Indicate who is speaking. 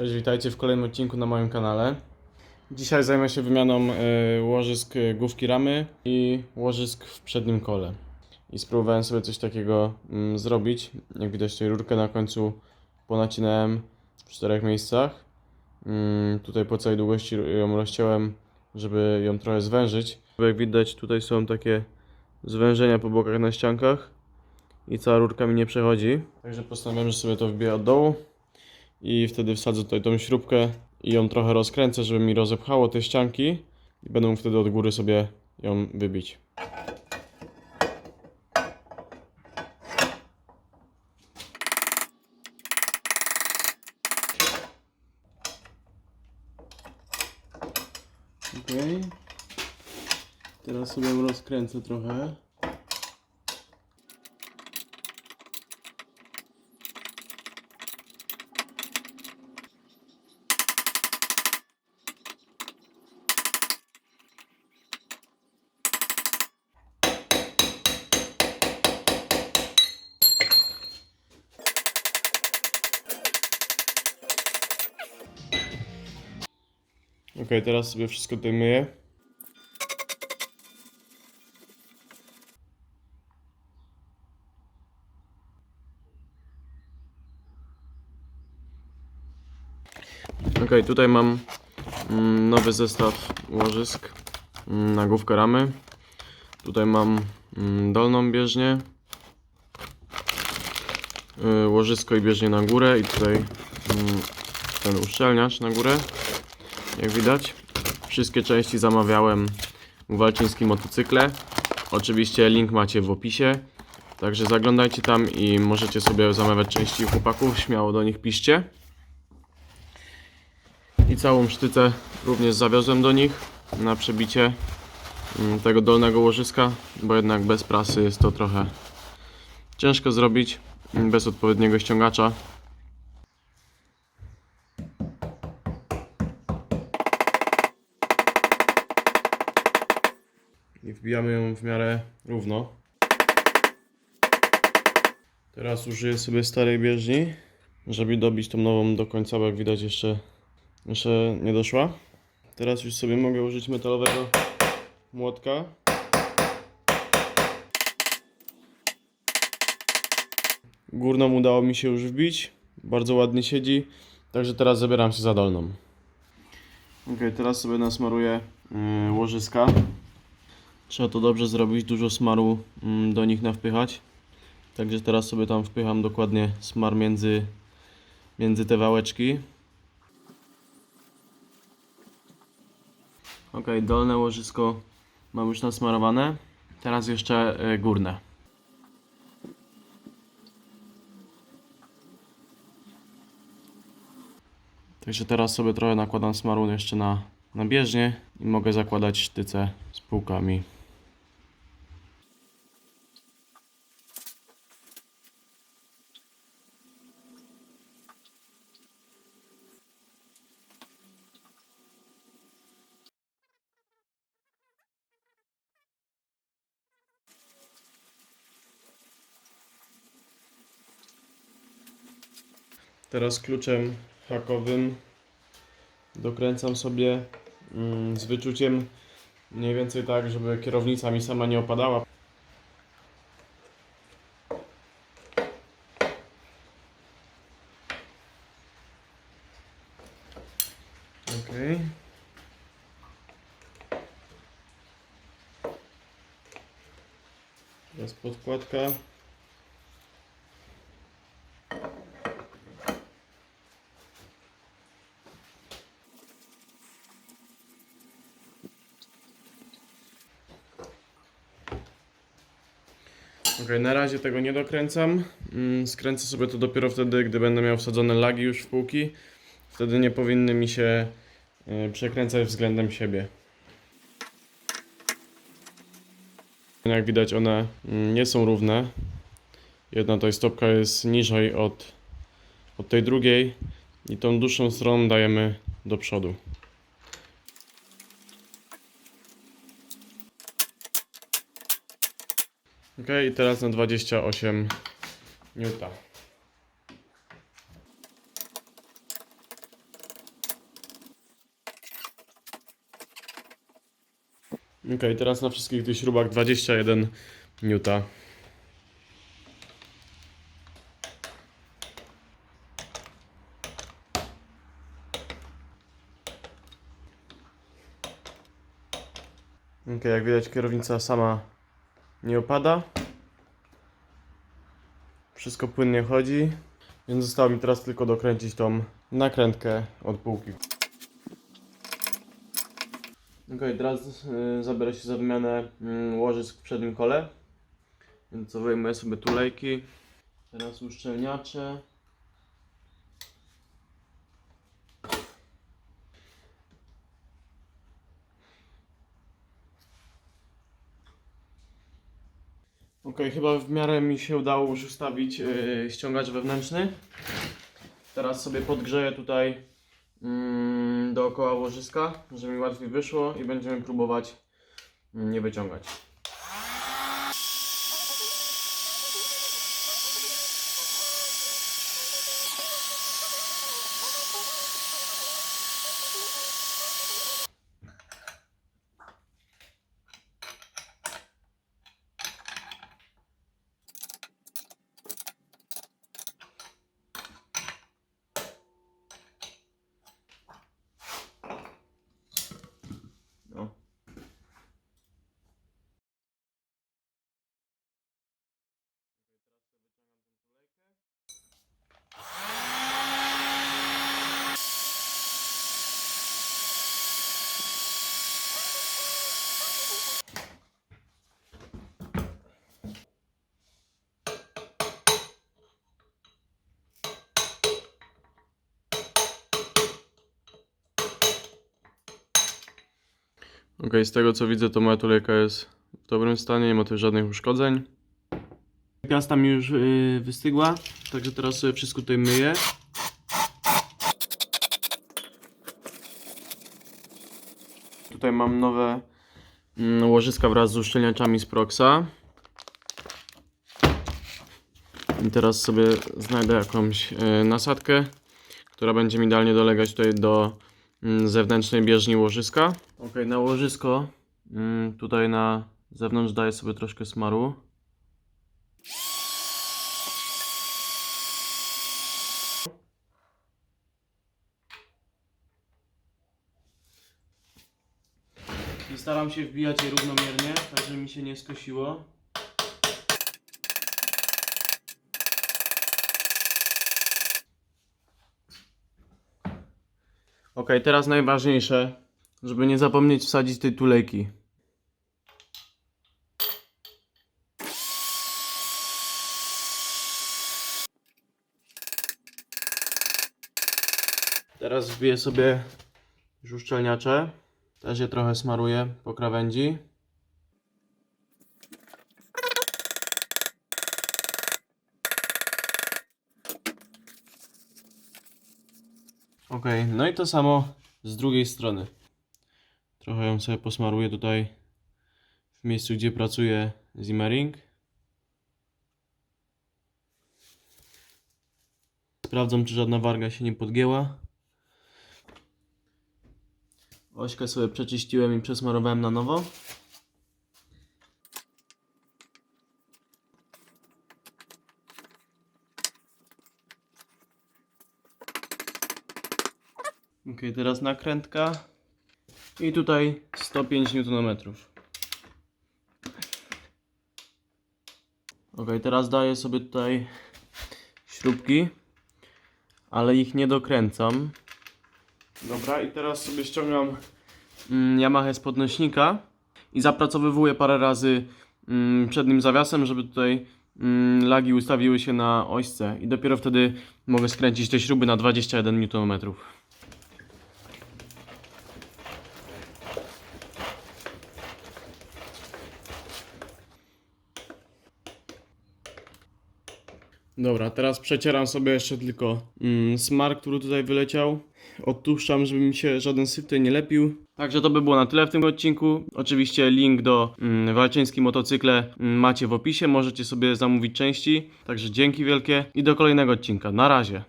Speaker 1: Cześć, witajcie w kolejnym odcinku na moim kanale. Dzisiaj zajmę się wymianą y, łożysk y, główki ramy i łożysk w przednim kole. I spróbowałem sobie coś takiego mm, zrobić. Jak widać tutaj rurkę na końcu ponacinałem w czterech miejscach. Mm, tutaj po całej długości ją rozciąłem, żeby ją trochę zwężyć. Jak widać tutaj są takie zwężenia po bokach na ściankach i cała rurka mi nie przechodzi. Także postanowiłem, że sobie to wbiję od dołu i wtedy wsadzę tutaj tą śrubkę i ją trochę rozkręcę, żeby mi rozepchało te ścianki i będę mógł wtedy od góry sobie ją wybić. Okej. Teraz sobie ją rozkręcę trochę. Ok, teraz sobie wszystko tutaj myję. Ok, tutaj mam mm, nowy zestaw łożysk mm, na główkę ramy. Tutaj mam mm, dolną bieżnię, y, łożysko i bieżnię na górę i tutaj ten uszczelniacz na górę. Jak widać, wszystkie części zamawiałem w Walczyńskim Motocykle. Oczywiście link macie w opisie. Także zaglądajcie tam i możecie sobie zamawiać części u chłopaków. Śmiało do nich piszcie. I całą sztycę również zawiozłem do nich na przebicie mm, tego dolnego łożyska, bo jednak bez prasy jest to trochę ciężko zrobić mm, bez odpowiedniego ściągacza. Wbijamy ją w miarę równo. Teraz użyję sobie starej bieżni, żeby dobić tą nową do końca, bo jak widać jeszcze, jeszcze nie doszła. Teraz już sobie mogę użyć metalowego młotka. Górną udało mi się już wbić, bardzo ładnie siedzi, także teraz zabieram się za dolną. Ok, teraz sobie nasmaruję yy, łożyska. Trzeba to dobrze zrobić, dużo smaru mm, do nich nawpychać. Także teraz sobie tam wpycham dokładnie smar między, między te wałeczki. Ok, dolne łożysko mam już nasmarowane. Teraz jeszcze y, górne. Także teraz sobie trochę nakładam smaru jeszcze na, na bieżnię i mogę zakładać sztyce z półkami. Teraz kluczem hakowym dokręcam sobie mm, z wyczuciem mniej więcej tak, żeby kierownica mi sama nie opadała. Okej. Teraz podkładka. Ok, na razie tego nie dokręcam. Mm, Skręcę sobie to dopiero wtedy, gdy będę miał wsadzone lagi już w półki. Wtedy nie powinny mi się y, przekręcać względem siebie. Jak widać one mm, nie są równe. Jedna tutaj stopka jest niżej od, od tej drugiej i tą dłuższą stroną dajemy do przodu. i teraz na 28 Newta. Ok, teraz na wszystkich tych śrubach 21 Newta. Ok, jak widać kierownica sama nie opada. Wszystko płynnie chodzi. Więc zostało mi teraz tylko dokręcić tą nakrętkę od półki. Ok, teraz y, zabiorę się za wymianę y, łożysk w przednim kole. Więc wyjmuję sobie tulejki. Teraz uszczelniacze. Ok, chyba w miarę mi się udało już ustawić yy, ściągacz wewnętrzny. Teraz sobie podgrzeję tutaj mm, dookoła łożyska, żeby mi łatwiej wyszło i będziemy próbować mm, nie wyciągać. No. Ok, z tego co widzę, to moja tulejka jest w dobrym stanie, nie ma tu żadnych uszkodzeń. Piasta mi już yy, wystygła, także teraz sobie wszystko tutaj myję. Tutaj mam nowe mm, łożyska wraz z uszczelniaczami z Proxa. I teraz sobie znajdę jakąś yy, nasadkę, która będzie mi idealnie dolegać tutaj do zewnętrznej bieżni łożyska. Ok, na łożysko mm, tutaj na zewnątrz daję sobie troszkę smaru. I staram się wbijać je równomiernie, tak żeby mi się nie skosiło. Ok, teraz najważniejsze, żeby nie zapomnieć wsadzić tej tulejki. Teraz wbiję sobie już uszczelniacze. Też je trochę smaruję po krawędzi. Ok, no i to samo z drugiej strony. Trochę ją sobie posmaruję tutaj w miejscu, gdzie pracuje Zimmering. Sprawdzam, czy żadna warga się nie podgięła. Ośkę sobie przeczyściłem i przesmarowałem na nowo. Ok, teraz nakrętka. I tutaj 105 Nm. Ok, teraz daję sobie tutaj śrubki, ale ich nie dokręcam. Dobra, i teraz sobie ściągam mm, Yamaha z podnośnika i zapracowywuję parę razy mm, przednim zawiasem, żeby tutaj mm, lagi ustawiły się na ośce i dopiero wtedy mogę skręcić te śruby na 21 Nm. Dobra, teraz przecieram sobie jeszcze tylko mm, smar, który tutaj wyleciał. Odtłuszczam, żeby mi się żaden syf tutaj nie lepił. Także to by było na tyle w tym odcinku. Oczywiście link do mm, walczyńskiej motocykle mm, macie w opisie. Możecie sobie zamówić części. Także dzięki wielkie i do kolejnego odcinka. Na razie.